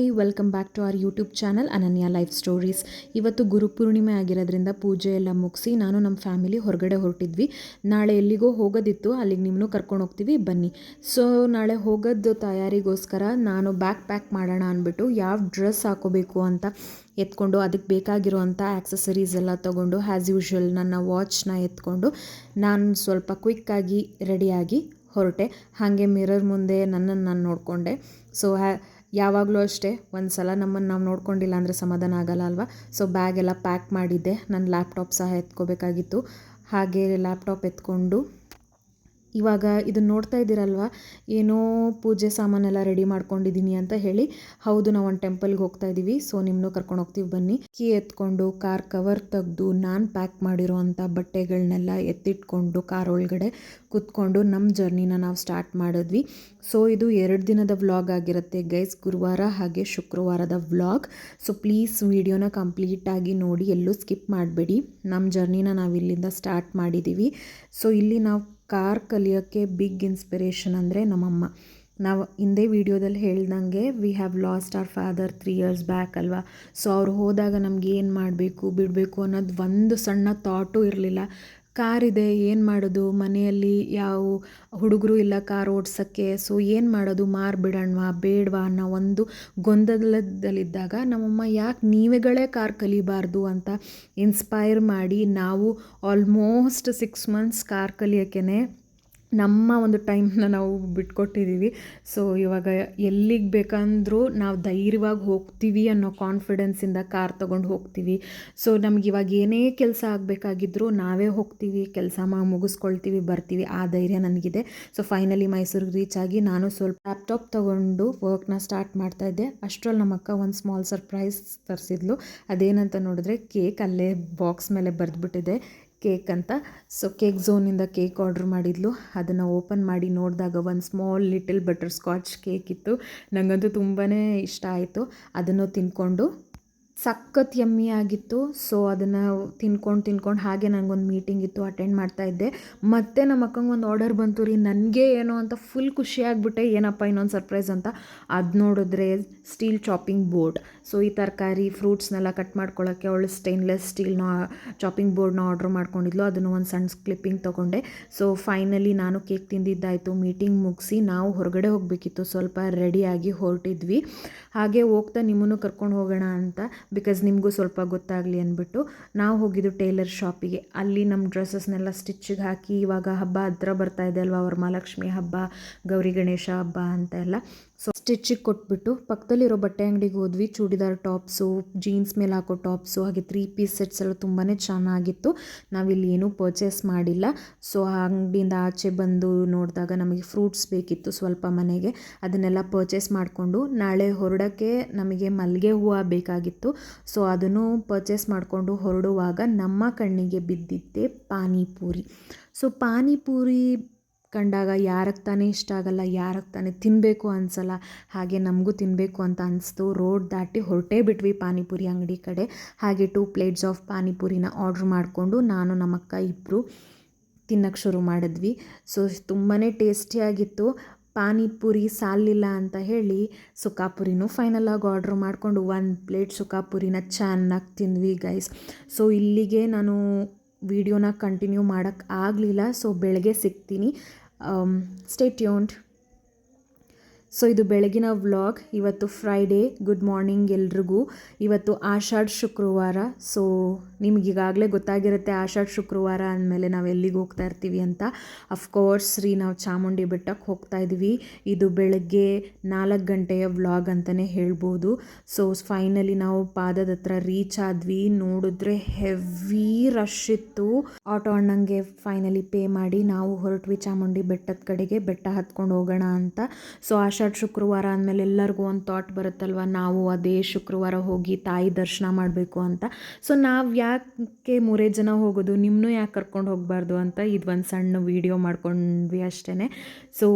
Hi welcome back to our YouTube channel Ananya life stories ಇವತ್ತು ಗುರುಪೂರ್ಣಿಮೆ ಆಗಿರೋದ್ರಿಂದ ಪೂಜೆ ಎಲ್ಲ ಮುಗಿಸಿ ನಾನು ನಮ್ಮ ಫ್ಯಾಮಿಲಿ ಹೊರಗಡೆ ಹೊರಟಿದ್ವಿ. ನಾಳೆ ಎಲ್ಲಿಗೋ ಹೋಗೋದಿತ್ತು, ಅಲ್ಲಿಗೆ ನಿಮ್ಮನ್ನು ಕರ್ಕೊಂಡು ಹೋಗ್ತೀವಿ, ಬನ್ನಿ. ಸೊ ನಾಳೆ ಹೋಗೋದು ತಯಾರಿಗೋಸ್ಕರ ನಾನು ಬ್ಯಾಕ್ ಪ್ಯಾಕ್ ಮಾಡೋಣ ಅಂದ್ಬಿಟ್ಟು ಯಾವ ಡ್ರೆಸ್ ಹಾಕೋಬೇಕು ಅಂತ ಎತ್ಕೊಂಡು, ಅದಕ್ಕೆ ಬೇಕಾಗಿರುವಂಥ ಆ್ಯಕ್ಸಸರೀಸ್ ಎಲ್ಲ ತೊಗೊಂಡು ಆ್ಯಸ್ ಯೂಶ್ವಲ್ ನನ್ನ ವಾಚ್ನ ಎತ್ಕೊಂಡು, ನಾನು ಸ್ವಲ್ಪ ಕ್ವಿಕ್ಕಾಗಿ ರೆಡಿಯಾಗಿ ಹೊರಟೆ. ಹಾಗೆ ಮಿರರ್ ಮುಂದೆ ನನ್ನನ್ನು ನಾನು ನೋಡಿಕೊಂಡೆ. ಸೊ ಹ್ಯಾ ಯಾವಾಗಲೂ ಅಷ್ಟೇ ಒಂದು ಸಲ ನಮ್ಮನ್ನು ನಾವು ನೋಡ್ಕೊಂಡಿಲ್ಲ ಅಂದರೆ ಸಮಾಧಾನ ಆಗಲ್ಲ ಅಲ್ವಾ? ಸೊ ಬ್ಯಾಗ್ ಎಲ್ಲ ಪ್ಯಾಕ್ ಮಾಡಿದ್ದೆ. ನನ್ನ ಲ್ಯಾಪ್ಟಾಪ್ ಸಹ ಎತ್ಕೋಬೇಕಾಗಿತ್ತು. ಹಾಗೆ ಲ್ಯಾಪ್ಟಾಪ್ ಎತ್ಕೊಂಡು ಇವಾಗ ಇದನ್ನ ನೋಡ್ತಾ ಇದ್ದೀರಲ್ವ? ಏನೋ ಪೂಜೆ ಸಾಮಾನೆಲ್ಲ ರೆಡಿ ಮಾಡ್ಕೊಂಡಿದ್ದೀನಿ ಅಂತ ಹೇಳಿ. ಹೌದು, ನಾವು ಒಂದು ಟೆಂಪಲ್ಗೆ ಹೋಗ್ತಾ ಇದ್ದೀವಿ ಸೊ ನಿಮ್ಮನ್ನು ಕರ್ಕೊಂಡು ಹೋಗ್ತೀವಿ ಬನ್ನಿ. ಕೀ ಎತ್ಕೊಂಡು, ಕಾರ್ ಕವರ್ ತೆಗೆದು, ನಾನು ಪ್ಯಾಕ್ ಮಾಡಿರೋವಂಥ ಬಟ್ಟೆಗಳನ್ನೆಲ್ಲ ಎತ್ತಿಟ್ಕೊಂಡು, ಕಾರ್ ಒಳಗಡೆ ಕೂತ್ಕೊಂಡು ನಮ್ಮ ಜರ್ನಿನ ನಾವು ಸ್ಟಾರ್ಟ್ ಮಾಡಿದ್ವಿ. ಸೊ ಇದು ಎರಡು ದಿನದ ವ್ಲಾಗ್ ಆಗಿರುತ್ತೆ ಗೈಸ್ ಗುರುವಾರ ಹಾಗೆ ಶುಕ್ರವಾರದ ವ್ಲಾಗ್ ಸೊ ಪ್ಲೀಸ್ ವಿಡಿಯೋನ ಕಂಪ್ಲೀಟಾಗಿ ನೋಡಿ. ಎಲ್ಲೂ ಸ್ಕಿಪ್ ಮಾಡಬೇಡಿ. ನಮ್ಮ ಜರ್ನಿನ ನಾವು ಇಲ್ಲಿಂದ ಸ್ಟಾರ್ಟ್ ಮಾಡಿದ್ದೀವಿ ಸೊ ಇಲ್ಲಿ ನಾವು ಕಾರ್ ಕಲಿಯೋಕ್ಕೆ ಬಿಗ್ ಇನ್ಸ್ಪಿರೇಷನ್ ಅಂದರೆ ನಮ್ಮಮ್ಮ. ನಾವು ಹಿಂದೆ ವಿಡಿಯೋದಲ್ಲಿ ಹೇಳ್ದಂಗೆ we have lost our father three years back ಅಲ್ವಾ? ಸೊ ಅವ್ರು ಹೋದಾಗ ನಮ್ಗೆ ಏನು ಮಾಡಬೇಕು, ಬಿಡಬೇಕು ಅನ್ನೋದು ಒಂದು ಸಣ್ಣ ಥಾಟು ಇರಲಿಲ್ಲ. ಕಾರ್ ಇದೆ ಏನು ಮಾಡೋದು? ಮನೆಯಲ್ಲಿ ಯಾವ ಹುಡುಗರು ಇಲ್ಲ ಕಾರ್ ಓಡಿಸೋಕ್ಕೆ ಸೊ ಏನು ಮಾಡೋದು? ಮಾರ್ಬಿಡೋಣವಾ, ಬೇಡವಾ ಅನ್ನೋ ಒಂದು ಗೊಂದಲದಲ್ಲಿದ್ದಾಗ ನಮ್ಮಮ್ಮ, ಯಾಕೆ ನೀವೇಗಳೇ ಕಾರ್ ಕಲಿಬಾರ್ದು? ಅಂತ ಇನ್ಸ್ಪೈರ್ ಮಾಡಿ ನಾವು ಆಲ್ಮೋಸ್ಟ್ ಸಿಕ್ಸ್ ಮಂತ್ಸ್ ಕಾರ್ ಕಲಿಯೋಕ್ಕೆ ನಮ್ಮ ಒಂದು ಟೈಮ್ನ ನಾವು ಬಿಟ್ಕೊಟ್ಟಿದ್ದೀವಿ. ಸೊ ಇವಾಗ ಎಲ್ಲಿಗೆ ಬೇಕಂದ್ರೂ ನಾವು ಧೈರ್ಯವಾಗಿ ಹೋಗ್ತೀವಿ ಅನ್ನೋ ಕಾನ್ಫಿಡೆನ್ಸಿಂದ ಕಾರ್ ತೊಗೊಂಡು ಹೋಗ್ತೀವಿ. ಸೊ ನಮ್ಗೆ ಇವಾಗ ಏನೇ ಕೆಲಸ ಆಗಬೇಕಾಗಿದ್ರೂ ನಾವೇ ಹೋಗ್ತೀವಿ, ಕೆಲಸ ಮಾ ಮುಗಿಸ್ಕೊಳ್ತೀವಿ, ಬರ್ತೀವಿ. ಆ ಧೈರ್ಯ ನನಗಿದೆ. ಸೊ ಫೈನಲಿ ಮೈಸೂರಿಗೆ ರೀಚ್ ಆಗಿ ನಾನು ಸ್ವಲ್ಪ ಲ್ಯಾಪ್ಟಾಪ್ ತೊಗೊಂಡು ವರ್ಕ್ನ ಸ್ಟಾರ್ಟ್ ಮಾಡ್ತಾಯಿದ್ದೆ ಅಷ್ಟರಲ್ಲಿ ನಮ್ಮ ಅಕ್ಕ ಒಂದು ಸ್ಮಾಲ್ ಸರ್ಪ್ರೈಸ್ ತರಿಸಿದ್ಲು. ಅದೇನಂತ ನೋಡಿದ್ರೆ ಕೇಕ್ ಅಲ್ಲೇ ಬಾಕ್ಸ್ ಮೇಲೆ ಬರೆದ್ಬಿಟ್ಟಿದೆ. ಕೇಕ್ ಅಂತ. ಸೊ ಕೇಕ್ ಝೋನಿಂದ ಕೇಕ್ ಆರ್ಡ್ರ್ ಮಾಡಿದ್ಲು. ಅದನ್ನು ಓಪನ್ ಮಾಡಿ ನೋಡಿದಾಗ ಒಂದು small little butterscotch cake ಇತ್ತು. ನನಗಂತೂ ತುಂಬಾ ಇಷ್ಟ ಆಯಿತು. ಅದನ್ನು ತಿನ್ಕೊಂಡು ಸಖತ್ ಯಮ್ಮಿಯಾಗಿತ್ತು ಸೊ ಅದನ್ನು ತಿನ್ಕೊಂಡು ತಿನ್ಕೊಂಡು ಹಾಗೆ ನನಗೊಂದು ಮೀಟಿಂಗ್ ಇತ್ತು ಅಟೆಂಡ್ ಮಾಡ್ತಾ ಇದ್ದೆ. ಮತ್ತೆ ನಮ್ಮ ಅಕ್ಕಂಗೆ ಒಂದು ಆರ್ಡರ್ ಬಂತು ರೀ. ನನಗೆ ಏನೋ ಅಂತ ಫುಲ್ ಖುಷಿಯಾಗ್ಬಿಟ್ಟೆ ಏನಪ್ಪ ಇನ್ನೊಂದು ಸರ್ಪ್ರೈಸ್ ಅಂತ. ಅದು ನೋಡಿದ್ರೆ ಸ್ಟೀಲ್ ಚಾಪಿಂಗ್ ಬೋರ್ಡ್ ಸೊ ಈ ತರಕಾರಿ ಫ್ರೂಟ್ಸ್ನೆಲ್ಲ ಕಟ್ ಮಾಡ್ಕೊಳ್ಳೋಕ್ಕೆ ಅವಳು ಸ್ಟೈನ್ಲೆಸ್ ಸ್ಟೀಲ್ನ ಚಾಪಿಂಗ್ ಬೋರ್ಡ್ನ ಆರ್ಡ್ರ್ ಮಾಡ್ಕೊಂಡಿದ್ಲು. ಅದನ್ನು ಒಂದು ಸಣ್ಣ ಕ್ಲಿಪ್ಪಿಂಗ್ ತೊಗೊಂಡೆ. ಸೊ ಫೈನಲಿ ನಾನು ಕೇಕ್ ತಿಂದಿದ್ದಾಯಿತು. ಮೀಟಿಂಗ್ ಮುಗಿಸಿ ನಾವು ಹೊರಗಡೆ ಹೋಗಬೇಕಿತ್ತು. ಸ್ವಲ್ಪ ರೆಡಿಯಾಗಿ ಹೊರಟಿದ್ವಿ. ಹಾಗೆ ಹೋಗ್ತಾ ನಿಮ್ಮನ್ನು ಕರ್ಕೊಂಡು ಹೋಗೋಣ ಅಂತ ಬಿಕಾಸ್ ನಿಮಗೂ ಸ್ವಲ್ಪ ಗೊತ್ತಾಗಲಿ ಅಂದ್ಬಿಟ್ಟು ನಾವು ಹೋಗಿದ್ದು ಟೇಲರ್ ಶಾಪಿಗೆ. ಅಲ್ಲಿ ನಮ್ಮ ಡ್ರೆಸ್ಸಸ್ನೆಲ್ಲ ಸ್ಟಿಚ್ಚಿಗೆ ಹಾಕಿ ಇವಾಗ ಹಬ್ಬ ಹತ್ರ ಬರ್ತಾ ಇದೆ ಅಲ್ವಾ, ವರಮಹಾಲಕ್ಷ್ಮಿ ಹಬ್ಬ, ಗೌರಿ ಗಣೇಶ ಹಬ್ಬ ಅಂತ ಎಲ್ಲ. ಸೊ ಸ್ಟಿಚ್ಚಿಗೆ ಕೊಟ್ಬಿಟ್ಟು ಪಕ್ಕದಲ್ಲಿರೋ ಬಟ್ಟೆ ಅಂಗಡಿಗೆ ಹೋದ್ವಿ. ಚೂಡಿದಾರ್ ಟಾಪ್ಸು, ಜೀನ್ಸ್ ಮೇಲೆ ಹಾಕೋ ಟಾಪ್ಸು, ಹಾಗೆ ತ್ರೀ ಪೀಸ್ ಸೆಟ್ಸ್ ಎಲ್ಲ ತುಂಬಾ ಚೆನ್ನಾಗಿತ್ತು. ನಾವಿಲ್ಲಿ ಏನೂ ಪರ್ಚೇಸ್ ಮಾಡಿಲ್ಲ. ಸೊ ಆ ಅಂಗಡಿಯಿಂದ ಆಚೆ ಬಂದು ನೋಡಿದಾಗ ನಮಗೆ ಫ್ರೂಟ್ಸ್ ಬೇಕಿತ್ತು ಸ್ವಲ್ಪ ಮನೆಗೆ. ಅದನ್ನೆಲ್ಲ ಪರ್ಚೇಸ್ ಮಾಡಿಕೊಂಡು ನಾಳೆ ಹೊರಡೋಕ್ಕೆ ನಮಗೆ ಮಲ್ಲಿಗೆ ಹೂವು ಬೇಕಾಗಿತ್ತು. ಸೊ ಅದನ್ನು ಪರ್ಚೇಸ್ ಮಾಡಿಕೊಂಡು ಹೊರಡುವಾಗ ನಮ್ಮ ಕಣ್ಣಿಗೆ ಬಿದ್ದಿದ್ದೆ ಪಾನಿಪೂರಿ. ಸೊ ಪಾನಿಪೂರಿ ಕಂಡಾಗ ಯಾರಿಗೆ ತಾನೇ ಇಷ್ಟ ಆಗಲ್ಲ, ಯಾರಿಗೆ ತಾನೇ ತಿನ್ನಬೇಕು ಅನಿಸಲ್ಲ, ಹಾಗೆ ನಮಗೂ ತಿನ್ನಬೇಕು ಅಂತ ಅನಿಸ್ತು. ರೋಡ್ ದಾಟಿ ಹೊರಟೇ ಬಿಟ್ವಿ ಪಾನಿಪುರಿ ಅಂಗಡಿ ಕಡೆ. ಹಾಗೆ ಟೂ ಪ್ಲೇಟ್ಸ್ ಆಫ್ ಪಾನಿಪುರಿನ ಆರ್ಡ್ರ್ ಮಾಡಿಕೊಂಡು ನಾನು ನಮ್ಮ ಅಕ್ಕ ಇಬ್ಬರು ತಿನ್ನೋಕ್ಕೆ ಶುರು ಮಾಡಿದ್ವಿ. ಸೊ ತುಂಬಾ ಟೇಸ್ಟಿಯಾಗಿತ್ತು ಪಾನಿಪುರಿ ಸಾಲಿಲ್ಲ ಅಂತ ಹೇಳಿ ಸುಖಾಪುರಿನೂ ಫೈನಲಾಗಿ ಆರ್ಡ್ರ್ ಮಾಡಿಕೊಂಡು ಒಂದು ಪ್ಲೇಟ್ ಸುಖಾಪುರಿನ ಚೆನ್ನಾಗಿ ತಿಂದ್ವಿ ಗೈಸ್ ಸೊ ಇಲ್ಲಿಗೆ ನಾನು ವಿಡಿಯೋನ ಕಂಟಿನ್ಯೂ ಮಾಡೋಕ್ಕಾಗಲಿಲ್ಲ ಸೊ ಬೆಳಗ್ಗೆ ಸಿಗ್ತೀನಿ. ಸ್ಟೇ ಟ್ಯೂನ್ಡ್ ಸೊ ಇದು ಬೆಳಗಿನ ವ್ಲಾಗ್. ಇವತ್ತು ಫ್ರೈಡೇ ಗುಡ್ ಮಾರ್ನಿಂಗ್ ಎಲ್ರಿಗೂ. ಇವತ್ತು ಆಷಾಢ ಶುಕ್ರವಾರ. ಸೊ ನಿಮಗೀಗಾಗಲೇ ಗೊತ್ತಾಗಿರುತ್ತೆ ಆಷಾಢ ಶುಕ್ರವಾರ ಅಂದಮೇಲೆ ನಾವು ಎಲ್ಲಿಗೆ ಹೋಗ್ತಾ ಇರ್ತೀವಿ ಅಂತ. ಅಫ್ಕೋರ್ಸ್ ರೀ, ನಾವು ಚಾಮುಂಡಿ ಬೆಟ್ಟಕ್ಕೆ ಹೋಗ್ತಾ ಇದ್ವಿ. ಇದು ಬೆಳಗ್ಗೆ ನಾಲ್ಕು ಗಂಟೆಯ ವ್ಲಾಗ್ ಅಂತಲೇ ಹೇಳ್ಬೋದು. ಸೊ ಫೈನಲಿ ನಾವು ಪಾದದ ಹತ್ರ ರೀಚ್ ಆದ್ವಿ. ನೋಡಿದ್ರೆ ಹೆವಿ ರಶ್ ಇತ್ತು. ಆಟೋ ಅಣ್ಣಂಗೆ ಫೈನಲಿ ಪೇ ಮಾಡಿ ನಾವು ಹೊರಟ್ವಿ ಚಾಮುಂಡಿ ಬೆಟ್ಟದ ಕಡೆಗೆ. ಬೆಟ್ಟ ಹತ್ಕೊಂಡು ಹೋಗೋಣ ಅಂತ. ಸೊ ಆಷಾಢ ಶುಕ್ರವಾರ ಅಂದಮೇಲೆ ಎಲ್ಲರಿಗೂ ಒಂದು ಥಾಟ್ ಬರುತ್ತಲ್ವ, ನಾವು ಅದೇ ಶುಕ್ರವಾರ ಹೋಗಿ ತಾಯಿ ದರ್ಶನ ಮಾಡಬೇಕು ಅಂತ. ಸೊ ನಾವು ಯಾಕೆ ಮೂರೇ ಜನ ಹೋಗೋದು ನಿಮ್ಮನ್ನೂ ಯಾಕೆ ಕರ್ಕೊಂಡು ಹೋಗಬಾರ್ದು ಅಂತ ಇದು ಒಂದು ಸಣ್ಣ ವೀಡಿಯೋ ಮಾಡ್ಕೊಂಡ್ವಿ ಅಷ್ಟೇ ಸೊ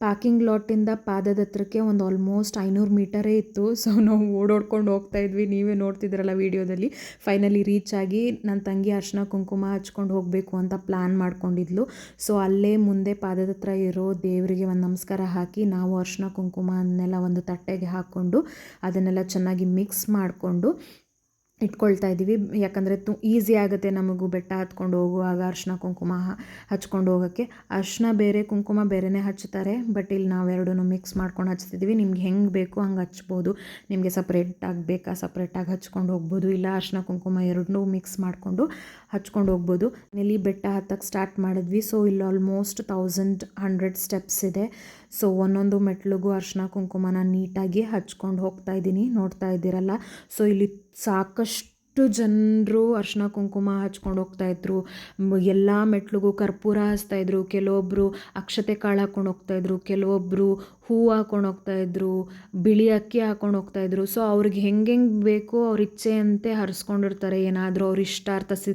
ಪಾರ್ಕಿಂಗ್ ಲಾಟಿಂದ ಪಾದದ ಹತ್ರಕ್ಕೆ ಒಂದು ಆಲ್ಮೋಸ್ಟ್ ಐನೂರು ಮೀಟರೇ ಇತ್ತು. ಸೊ ನಾವು ಓಡೋಡ್ಕೊಂಡು ಹೋಗ್ತಾ ಇದ್ವಿ. ನೀವೇ ನೋಡ್ತಿದ್ರಲ್ಲ ವೀಡಿಯೋದಲ್ಲಿ. ಫೈನಲಿ ರೀಚ್ ಆಗಿ ನನ್ನ ತಂಗಿ ಅರ್ಶಿನ ಕುಂಕುಮ ಹಚ್ಕೊಂಡು ಹೋಗಬೇಕು ಅಂತ ಪ್ಲ್ಯಾನ್ ಮಾಡ್ಕೊಂಡಿದ್ಲು. ಸೊ ಅಲ್ಲೇ ಮುಂದೆ ಪಾದದ ಹತ್ರ ಇರೋ ದೇವರಿಗೆ ಒಂದು ನಮಸ್ಕಾರ ಹಾಕಿ ನಾವು ಅರ್ಶಿನ ಕುಂಕುಮನ್ನೆಲ್ಲ ಒಂದು ತಟ್ಟೆಗೆ ಹಾಕ್ಕೊಂಡು ಅದನ್ನೆಲ್ಲ ಚೆನ್ನಾಗಿ ಮಿಕ್ಸ್ ಮಾಡಿಕೊಂಡು ಇಟ್ಕೊಳ್ತಾ ಇದ್ದೀವಿ. ಯಾಕಂದರೆ ತು ಈಸಿ ಆಗುತ್ತೆ ನಮಗೂ ಬೆಟ್ಟ ಹತ್ಕೊಂಡು ಹೋಗುವಾಗ ಅರ್ಶಿನ ಕುಂಕುಮ ಹಚ್ಕೊಂಡು ಹೋಗೋಕ್ಕೆ. ಅರ್ಶಿನ ಬೇರೆ, ಕುಂಕುಮ ಬೇರೆನೇ ಹಚ್ತಾರೆ ಬಟ್ ಇಲ್ಲಿ ನಾವು ಎರಡೂ ಮಿಕ್ಸ್ ಮಾಡ್ಕೊಂಡು ಹಚ್ತಿದ್ದೀವಿ ನಿಮ್ಗೆ ಹೆಂಗೆ ಬೇಕು ಹಂಗೆ ಹಚ್ಬೋದು. ನಿಮಗೆ ಸಪ್ರೇಟಾಗಿ ಬೇಕಾ ಸಪ್ರೇಟಾಗಿ ಹಚ್ಕೊಂಡು ಹೋಗ್ಬೋದು. ಇಲ್ಲ ಅರ್ಶಿನ ಕುಂಕುಮ ಎರಡನ್ನೂ ಮಿಕ್ಸ್ ಮಾಡಿಕೊಂಡು ಹಚ್ಕೊಂಡು ಹೋಗ್ಬೋದು. ಇಲ್ಲಿ ಬೆಟ್ಟ ಹತ್ತಕ್ಕೆ ಸ್ಟಾರ್ಟ್ ಮಾಡಿದ್ವಿ. ಸೊ ಇಲ್ಲಿ ಆಲ್ಮೋಸ್ಟ್ ತೌಸಂಡ್ ಹಂಡ್ರೆಡ್ ಸ್ಟೆಪ್ಸ್ ಇದೆ. ಸೊ ಒಂದೊಂದು ಮೆಟ್ಲಿಗೂ ಅರ್ಶಿನ ಕುಂಕುಮನ ನೀಟಾಗಿ ಹಚ್ಕೊಂಡು ಹೋಗ್ತಾ ಇದ್ದೀನಿ. ನೋಡ್ತಾ ಇದ್ದೀರಲ್ಲ? ಸೊ ಇಲ್ಲಿ ಸಾಕಷ್ಟು ಜನರು ಅರ್ಶಿನ ಕುಂಕುಮ ಹಚ್ಕೊಂಡು ಹೋಗ್ತಾ ಇದ್ರು. ಎಲ್ಲ ಮೆಟ್ಲಿಗೂ ಕರ್ಪೂರ ಹಚ್ತಾಯಿದ್ರು ಕೆಲವೊಬ್ಬರು ಅಕ್ಷತೆ ಕಾಳು ಹಾಕ್ಕೊಂಡು ಹೋಗ್ತಾ ಇದ್ರು. ಕೆಲವೊಬ್ಬರು ಹೂ ಹಾಕೊಂಡು ಹೋಗ್ತಾ ಇದ್ರು. ಬಿಳಿ ಅಕ್ಕಿ ಹಾಕೊಂಡು ಹೋಗ್ತಾ ಇದ್ರು. ಸೊ ಅವ್ರಿಗೆ ಹೆಂಗೆ ಹೆಂಗೆ ಬೇಕೋ ಅವ್ರ ಇಚ್ಛೆಯಂತೆ ಹರಿಸ್ಕೊಂಡಿರ್ತಾರೆ. ಏನಾದರೂ ಅವ್ರ ಇಷ್ಟಾರ್ಥ ಸಿ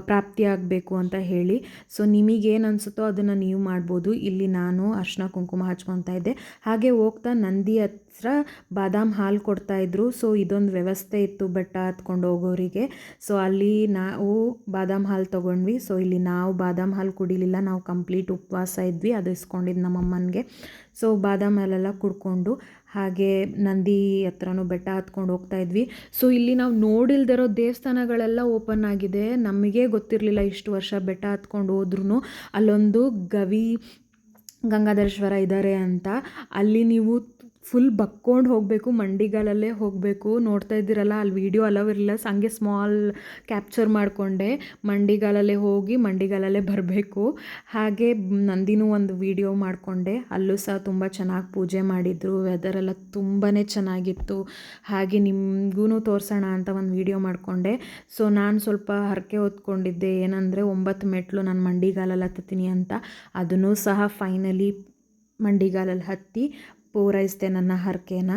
ಪ್ರಾಪ್ತಿಯಾಗಬೇಕು ಅಂತ ಹೇಳಿ. ಸೊ ನಿಮಗೇನು ಅನಿಸುತ್ತೋ ಅದನ್ನು ನೀವು ಮಾಡ್ಬೋದು. ಇಲ್ಲಿ ನಾನು ಅರ್ಶಿನ ಕುಂಕುಮ ಹಚ್ಕೊತಾ ಇದ್ದೆ. ಹಾಗೆ ಹೋಗ್ತಾ ನಂದಿ ಹತ್ರ ಬಾದಾಮ್ ಹಾಲು ಕೊಡ್ತಾಯಿದ್ರು ಸೊ ಇದೊಂದು ವ್ಯವಸ್ಥೆ ಇತ್ತು ಬೆಟ್ಟ ಹತ್ಕೊಂಡು ಹೋಗೋರಿಗೆ. ಸೊ ಅಲ್ಲಿ ನಾವು ಬಾದಾಮ್ ಹಾಲು ತೊಗೊಂಡ್ವಿ. ಸೊ ಇಲ್ಲಿ ನಾವು ಬಾದಾಮ್ ಹಾಲು ಕುಡಿಲಿಲ್ಲ. ನಾವು ಕಂಪ್ಲೀಟ್ ಉಪವಾಸ ಇದ್ವಿ. ಅದು ಇಸ್ಕೊಂಡಿದ್ದು ನಮ್ಮಮ್ಮನಿಗೆ. ಸೊ ಬಾದಾಮ್ ಹಾಲೆಲ್ಲ ಕುಡ್ಕೊಂಡು ಹಾಗೆ ನಂದಿ ಹತ್ರನೂ ಬೆಟ್ಟ ಹತ್ಕೊಂಡು ಹೋಗ್ತಾ ಇದ್ವಿ. ಸೊ ಇಲ್ಲಿ ನಾವು ನೋಡಿಲ್ದಿರೋ ದೇವಸ್ಥಾನಗಳೆಲ್ಲ ಓಪನ್ ಆಗಿದೆ. ನಮಗೆ ಗೊತ್ತಿರಲಿಲ್ಲ ಇಷ್ಟು ವರ್ಷ ಬೆಟ್ಟ ಹತ್ಕೊಂಡು ಹೋದ್ರೂ ಅಲ್ಲೊಂದು ಗವಿ ಗಂಗಾಧರೇಶ್ವರ ಇದ್ದಾರೆ ಅಂತ. ಅಲ್ಲಿ ನೀವು ಫುಲ್ ಬಕ್ಕೊಂಡು ಹೋಗಬೇಕು ಮಂಡಿಗಾಲಲ್ಲೇ ಹೋಗಬೇಕು. ನೋಡ್ತಾ ಇದ್ದೀರಲ್ಲ, ಅಲ್ಲಿ ವೀಡಿಯೋ ಅಲವ್ ಇರಲಿಲ್ಲ. ಹಂಗೆ ಸ್ಮಾಲ್ ಕ್ಯಾಪ್ಚರ್ ಮಾಡಿಕೊಂಡೆ. ಮಂಡಿಗಾಲಲ್ಲೇ ಹೋಗಿ ಮಂಡಿಗಾಲಲ್ಲೇ ಬರಬೇಕು. ಹಾಗೆ ನಂದಿನೂ ಒಂದು ವೀಡಿಯೋ ಮಾಡಿಕೊಂಡೆ. ಅಲ್ಲೂ ಸಹ ತುಂಬ ಚೆನ್ನಾಗಿ ಪೂಜೆ ಮಾಡಿದರು. ವೆದರೆಲ್ಲ ತುಂಬಾ ಚೆನ್ನಾಗಿತ್ತು. ಹಾಗೆ ನಿಮಗೂ ತೋರಿಸೋಣ ಅಂತ ಒಂದು ವೀಡಿಯೋ ಮಾಡಿಕೊಂಡೆ. ಸೊ ನಾನು ಸ್ವಲ್ಪ ಹರಕೆ ಹೊತ್ಕೊಂಡಿದ್ದೆ. ಏನಂದರೆ, ಒಂಬತ್ತು ಮೆಟ್ಲು ನಾನು ಮಂಡಿಗಾಲಲ್ಲಿ ಹತ್ತತೀನಿ ಅಂತ. ಅದನ್ನು ಸಹ ಫೈನಲಿ ಮಂಡಿಗಾಲಲ್ಲಿ ಹತ್ತಿ ಪೂರೈಸಿದೆ ನನ್ನ ಹರಕೆನ.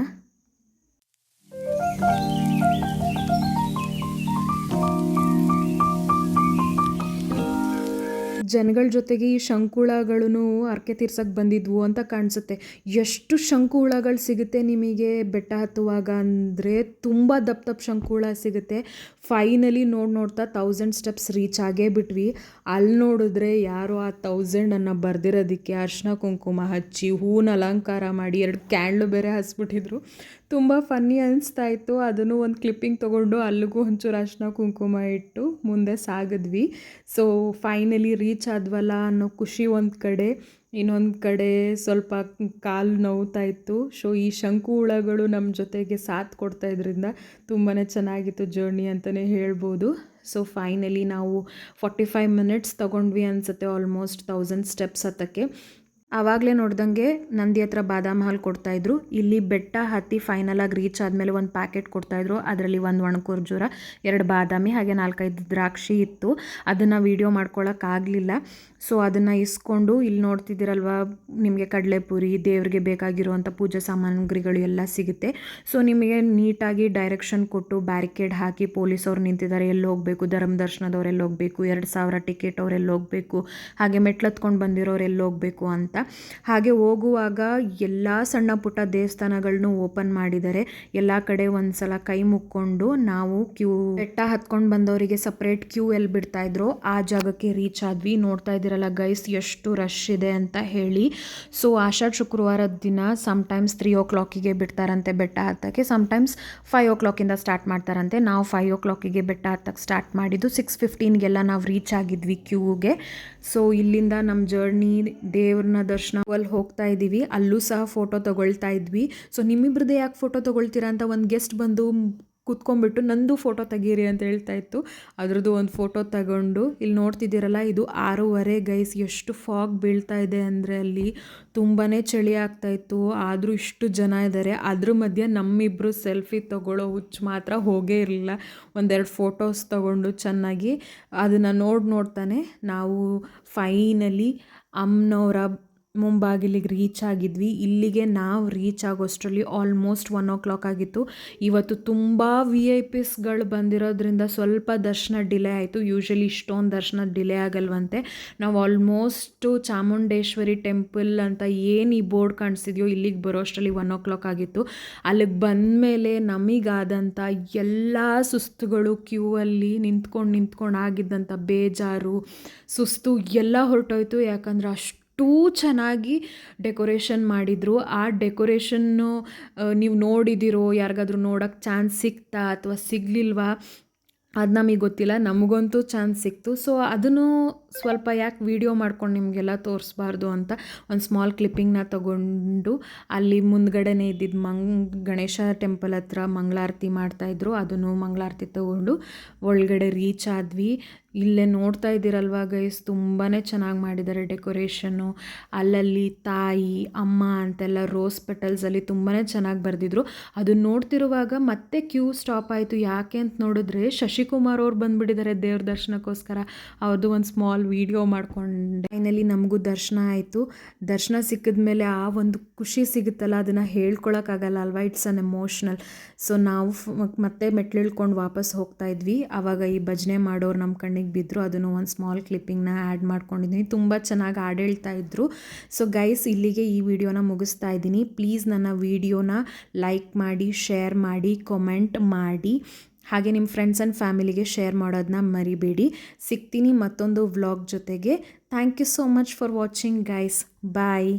ಜನಗಳ ಜೊತೆಗೆ ಈ ಶಂಕುಳಗಳೂ ಅರ್ಕೆ ತೀರ್ಸಕ್ಕೆ ಬಂದಿದ್ವು ಅಂತ ಕಾಣಿಸುತ್ತೆ. ಎಷ್ಟು ಶಂಕುಳಗಳು ಸಿಗುತ್ತೆ ನಿಮಗೆ ಬೆಟ್ಟ ಹತ್ತುವಾಗ ಅಂದರೆ ತುಂಬ ದಪ್ಪ ದಪ್ಪ ಶಂಕುಳ ಸಿಗುತ್ತೆ. ಫೈನಲಿ ನೋಡಿ ನೋಡ್ತಾ ತೌಸಂಡ್ ಸ್ಟೆಪ್ಸ್ ರೀಚ್ ಆಗೇ ಬಿಟ್ವಿ. ಅಲ್ಲಿ ನೋಡಿದ್ರೆ ಯಾರೋ ಆ ತೌಸಂಡನ್ನು ಬರ್ದಿರೋದಕ್ಕೆ ಅರ್ಶಿನ ಕುಂಕುಮ ಹಚ್ಚಿ ಹೂವನ್ನ ಅಲಂಕಾರ ಮಾಡಿ ಎರಡು ಕ್ಯಾಂಡ್ಲು ಬೇರೆ ಹಚ್ಬಿಟ್ಟಿದ್ರು ತುಂಬ ಫನ್ನಿ ಅನಿಸ್ತಾ ಇತ್ತು. ಅದನ್ನು ಒಂದು ಕ್ಲಿಪ್ಪಿಂಗ್ ತೊಗೊಂಡು ಅಲ್ಲಿಗೂ ಒಂಚೂರು ಅರ್ಶಿನ ಕುಂಕುಮ ಇಟ್ಟು ಮುಂದೆ ಸಾಗಿದ್ವಿ. ಸೊ ಫೈನಲಿ ರೀಚ್ ಆದ್ವಲ್ಲ ಅನ್ನೋ ಖುಷಿ ಒಂದು ಕಡೆ. ಇನ್ನೊಂದು ಕಡೆ ಸ್ವಲ್ಪ ಕಾಲು ನೋವ್ತಾ ಇತ್ತು. ಸೊ ಈ ಶಂಕು ಹುಳಗಳು ನಮ್ಮ ಜೊತೆಗೆ ಸಾಥ್ ಕೊಡ್ತಾ ಇದ್ರಿಂದ ತುಂಬಾ ಚೆನ್ನಾಗಿತ್ತು ಜರ್ನಿ ಅಂತಲೇ ಹೇಳ್ಬೋದು. ಸೊ ಫೈನಲಿ ನಾವು ಫಾರ್ಟಿ ಫೈವ್ ಮಿನಿಟ್ಸ್ ತೊಗೊಂಡ್ವಿ ಅನಿಸುತ್ತೆ. ಆಲ್ಮೋಸ್ಟ್ ತೌಸಂಡ್ ಸ್ಟೆಪ್ಸ್ ಹತ್ತಕ್ಕೆ. ಆವಾಗಲೇ ನೋಡ್ದಂಗೆ ನಂದಿ ಹತ್ರ ಬಾದಾಮ್ ಹಾಲು ಕೊಡ್ತಾಯಿದ್ರು ಇಲ್ಲಿ ಬೆಟ್ಟ ಹತ್ತಿ ಫೈನಲಾಗಿ ರೀಚ್ ಆದಮೇಲೆ ಒಂದು ಪ್ಯಾಕೆಟ್ ಕೊಡ್ತಾಯಿದ್ರು ಅದರಲ್ಲಿ ಒಂದು ಒಣಕರ್ಜೂರ ಎರಡು ಬಾದಾಮಿ, ಹಾಗೆ ನಾಲ್ಕೈದು ದ್ರಾಕ್ಷಿ ಇತ್ತು. ಅದನ್ನು ವೀಡಿಯೋ ಮಾಡ್ಕೊಳ್ಳೋಕ್ಕಾಗಲಿಲ್ಲ ಸೊ ಅದನ್ನು ಇಸ್ಕೊಂಡು ಇಲ್ಲಿ ನೋಡ್ತಿದ್ದೀರಲ್ವಾ, ನಿಮಗೆ ಕಡಲೆಪುರಿ, ದೇವ್ರಿಗೆ ಬೇಕಾಗಿರುವಂಥ ಪೂಜಾ ಸಾಮಗ್ರಿಗಳು ಎಲ್ಲ ಸಿಗುತ್ತೆ. ಸೊ ನಿಮಗೆ ನೀಟಾಗಿ ಡೈರೆಕ್ಷನ್ ಕೊಟ್ಟು ಬ್ಯಾರಿಕೇಡ್ ಹಾಕಿ ಪೊಲೀಸವ್ರು ನಿಂತಿದ್ದಾರೆ. ಎಲ್ಲಿ ಹೋಗಬೇಕು? ಧರ್ಮ ದರ್ಶನದವ್ರು ಹೋಗಬೇಕು? ಎರಡು ಸಾವಿರ ಟಿಕೆಟ್ ಅವ್ರು ಎಲ್ಲಿ ಹೋಗಬೇಕು? ಹಾಗೆ ಮೆಟ್ಲತ್ಕೊಂಡು ಬಂದಿರೋರು ಎಲ್ಲಿ ಹೋಗಬೇಕು ಅಂತ. ಹಾಗೆ ಹೋಗುವಾಗ ಎಲ್ಲ ಸಣ್ಣ ಪುಟ್ಟ ದೇವಸ್ಥಾನಗಳನ್ನು ಓಪನ್ ಮಾಡಿದ್ದಾರೆ ಎಲ್ಲ ಕಡೆ ಒಂದು ಸಲ ಕೈ ಮುಕ್ಕೊಂಡು ನಾವು ಕ್ಯೂ ಬೆಟ್ಟ ಹತ್ಕೊಂಡು ಬಂದವರಿಗೆ ಸಪ್ರೇಟ್ ಕ್ಯೂ ಎಲ್ಲಿ ಬಿಡ್ತಾ ಇದ್ರು ಆ ಜಾಗಕ್ಕೆ ರೀಚ್ ಆದ್ವಿ. ನೋಡ್ತಾ ಇದ್ದೀರಲ್ಲ ಗೈಸ್, ಎಷ್ಟು ರಶ್ ಇದೆ ಅಂತ ಹೇಳಿ. ಸೊ, ಆಷಾಢ ಶುಕ್ರವಾರದ ದಿನ ಸಮ್ಟೈಮ್ಸ್ ತ್ರೀ ಓ ಕ್ಲಾಕಿಗೆ ಬಿಡ್ತಾರಂತೆ ಬೆಟ್ಟ ಹತ್ತಕ್ಕೆ. ಸಮ್ಟೈಮ್ಸ್ ಫೈವ್ ಓ ಕ್ಲಾಕಿಂದ ಸ್ಟಾರ್ಟ್ ಮಾಡ್ತಾರಂತೆ. ನಾವು ಫೈವ್ ಓ ಕ್ಲಾಕಿಗೆ ಬೆಟ್ಟ ಹತ್ತಕ್ಕೆ ಸ್ಟಾರ್ಟ್ ಮಾಡಿದ್ದು ಸಿಕ್ಸ್ ಫಿಫ್ಟೀನ್ಗೆಲ್ಲ ನಾವು ರೀಚ್ ಆಗಿದ್ವಿ ಕ್ಯೂಗೆ. ಸೊ ಇಲ್ಲಿಂದ ನಮ್ಮ ಜರ್ನಿ ದೇವ್ರನ್ನ ದರ್ಶನ ಅಲ್ಲಿ ಹೋಗ್ತಾ ಇದ್ದೀವಿ ಅಲ್ಲೂ ಸಹ ಫೋಟೋ ತಗೊಳ್ತಾ ಇದ್ವಿ. ಸೊ ನಿಮ್ಮಿಬ್ರದ್ದೇ ಯಾಕೆ ಫೋಟೋ ತಗೊಳ್ತೀರಾ ಅಂತ ಒಂದು ಗೆಸ್ಟ್ ಬಂದು ಕುತ್ಕೊಂಡ್ಬಿಟ್ಟು ನಂದು ಫೋಟೋ ತೆಗೀರಿ ಅಂತ ಹೇಳ್ತಾ ಇತ್ತು. ಅದ್ರದ್ದು ಒಂದು ಫೋಟೋ ತಗೊಂಡು ಇಲ್ಲಿ ನೋಡ್ತಿದ್ದೀರಲ್ಲ, ಇದು ಆರೂವರೆ ಗೈಸ್ ಎಷ್ಟು ಫಾಗ್ ಬೀಳ್ತಾ ಇದೆ ಅಂದರೆ ಅಲ್ಲಿ ತುಂಬಾ ಚಳಿ ಆಗ್ತಾ ಇತ್ತು. ಆದರೂ ಇಷ್ಟು ಜನ ಇದ್ದಾರೆ ಅದ್ರ ಮಧ್ಯೆ ನಮ್ಮಿಬ್ಬರು ಸೆಲ್ಫಿ ತಗೊಳ್ಳೋ ಹುಚ್ಚು ಮಾತ್ರ ಹೋಗೇ ಇರಲಿಲ್ಲ. ಒಂದೆರಡು ಫೋಟೋಸ್ ತಗೊಂಡು ಚೆನ್ನಾಗಿ. ಅದನ್ನು ನೋಡಿ ನೋಡ್ತಾನೆ. ನಾವು ಫೈನಲಿ ಅಮ್ಮನವರ ಮುಂಬಾಗಿಲಿಗೆ ರೀಚ್ ಆಗಿದ್ವಿ. ಇಲ್ಲಿಗೆ ನಾವು ರೀಚ್ ಆಗೋಷ್ಟರಲ್ಲಿ ಆಲ್ಮೋಸ್ಟ್ ಒನ್ ಓ ಕ್ಲಾಕ್ ಆಗಿತ್ತು. ಇವತ್ತು ತುಂಬ ವಿ ಐ ಪಿಸ್ಗಳು ಬಂದಿರೋದ್ರಿಂದ ಸ್ವಲ್ಪ ದರ್ಶನ ಡಿಲೇ ಆಯಿತು. ಯೂಶ್ವಲಿ ಇಷ್ಟೊಂದು ದರ್ಶನ ಡಿಲೇ ಆಗಲ್ವಂತೆ. ನಾವು ಆಲ್ಮೋಸ್ಟು ಚಾಮುಂಡೇಶ್ವರಿ ಟೆಂಪಲ್ ಅಂತ ಏನು ಈ ಬೋರ್ಡ್ ಕಾಣಿಸಿದೆಯೋ ಇಲ್ಲಿಗೆ ಬರೋ ಅಷ್ಟರಲ್ಲಿ ಒನ್ ಓ ಕ್ಲಾಕ್ ಆಗಿತ್ತು. ಅಲ್ಲಿಗೆ ಬಂದಮೇಲೆ ನಮಗಾದಂಥ ಎಲ್ಲ ಸುಸ್ತುಗಳು ಕ್ಯೂ ಅಲ್ಲಿ ನಿಂತ್ಕೊಂಡು ನಿಂತ್ಕೊಂಡು ಆಗಿದ್ದಂಥ ಬೇಜಾರು, ಸುಸ್ತು ಎಲ್ಲ ಹೊರಟೋಯ್ತು. ಯಾಕಂದ್ರೆ ಅಷ್ಟು ಚೆನ್ನಾಗಿ ಡೆಕೋರೇಷನ್ ಮಾಡಿದರು. ಆ ಡೆಕೋರೇಷನ್ನು ನೀವು ನೋಡಿದಿರೋ, ಯಾರಿಗಾದ್ರೂ ನೋಡೋಕ್ಕೆ ಚಾನ್ಸ್ ಸಿಕ್ತಾ ಅಥವಾ ಸಿಗಲಿಲ್ವಾ? ಅದು ನಮಗೆ ಗೊತ್ತಿಲ್ಲ. ನಮಗಂತೂ ಚಾನ್ಸ್ ಸಿಕ್ತು. ಸೊ, ಅದನ್ನು ಸ್ವಲ್ಪ ಯಾಕೆ ವೀಡಿಯೋ ಮಾಡ್ಕೊಂಡು ನಿಮಗೆಲ್ಲ ತೋರಿಸ್ಬಾರ್ದು ಅಂತ ಒಂದು ಸ್ಮಾಲ್ ಕ್ಲಿಪ್ಪಿಂಗ್ನ ತಗೊಂಡು ಅಲ್ಲಿ ಮುಂದ್ಗಡೆನೇ ಇದ್ದಿದ್ದು ಮಂಗ್, ಗಣೇಶ ಟೆಂಪಲ್ ಹತ್ರ ಮಂಗಳಾರತಿ ಮಾಡ್ತಾಯಿದ್ರು ಅದನ್ನು ಮಂಗಳಾರತಿ ತಗೊಂಡು ಒಳಗಡೆ ರೀಚ್ ಆದ್ವಿ. ಇಲ್ಲೇ ನೋಡ್ತಾ ಇದ್ದೀರಲ್ವ ಗೈಸ್ ತುಂಬಾ ಚೆನ್ನಾಗಿ ಮಾಡಿದ್ದಾರೆ ಡೆಕೋರೇಷನ್ನು ಅಲ್ಲಲ್ಲಿ ತಾಯಿ, ಅಮ್ಮ ಅಂತೆಲ್ಲ ರೋಸ್ ಪೆಟಲ್ಸಲ್ಲಿ ತುಂಬಾ ಚೆನ್ನಾಗಿ ಬರೆದಿದ್ರು. ಅದು ನೋಡ್ತಿರುವಾಗ ಮತ್ತೆ ಕ್ಯೂ ಸ್ಟಾಪ್ ಆಯಿತು. ಯಾಕೆ ಅಂತ ನೋಡಿದ್ರೆ ಶಶಿಕುಮಾರ್ ಅವ್ರು ಬಂದುಬಿಟ್ಟಿದ್ದಾರೆ ದೇವ್ರ ದರ್ಶನಕ್ಕೋಸ್ಕರ. ಅವ್ರದ್ದು ಒಂದು ಸ್ಮಾಲ್ ವೀಡಿಯೋ ಮಾಡ್ಕೊಂಡೆ. ಫೈನಲಿ ನಮಗೂ ದರ್ಶನ ಆಯಿತು. ದರ್ಶನ ಸಿಕ್ಕಿದ ಮೇಲೆ ಆ ಒಂದು ಖುಷಿ ಸಿಗುತ್ತಲ್ಲ, ಅದನ್ನು ಹೇಳ್ಕೊಳಕ್ಕಾಗಲ್ಲ ಅಲ್ವಾ? ಇಟ್ಸ್ ಅನ್ ಎಮೋಷ್ನಲ್ ಸೊ ನಾವು ಮತ್ತೆ ಮೆಟ್ಲಿಳ್ಕೊಂಡು ವಾಪಸ್ ಹೋಗ್ತಾ ಇದ್ವಿ. ಆವಾಗ ಈ ಭಜನೆ ಮಾಡೋರು ನಮ್ಮ ಕಣ್ಣಿಗೆ ಬಿದ್ದರು ಅದನ್ನು ಒಂದು ಸ್ಮಾಲ್ ಕ್ಲಿಪ್ಪಿಂಗ್ನ ಆ್ಯಡ್ ಮಾಡ್ಕೊಂಡಿದ್ದೀನಿ ತುಂಬ ಚೆನ್ನಾಗಿ ಆಡಳ್ತಾ ಇದ್ದರು ಸೊ ಗೈಸ್ ಇಲ್ಲಿಗೆ ಈ ವಿಡಿಯೋನ ಮುಗಿಸ್ತಾ ಇದ್ದೀನಿ. ಪ್ಲೀಸ್ ನನ್ನ ವಿಡಿಯೋನ ಲೈಕ್ ಮಾಡಿ ಶೇರ್ ಮಾಡಿ ಕಮೆಂಟ್ ಮಾಡಿ. ಹಾಗೆ ನಿಮ್ಮ ಫ್ರೆಂಡ್ಸ್ ಆ್ಯಂಡ್ ಫ್ಯಾಮಿಲಿಗೆ ಶೇರ್ ಮಾಡೋದನ್ನ ಮರಿಬೇಡಿ. ಸಿಗ್ತೀನಿ ಮತ್ತೊಂದು ವ್ಲಾಗ್ ಜೊತೆಗೆ. Thank you so much for watching guys bye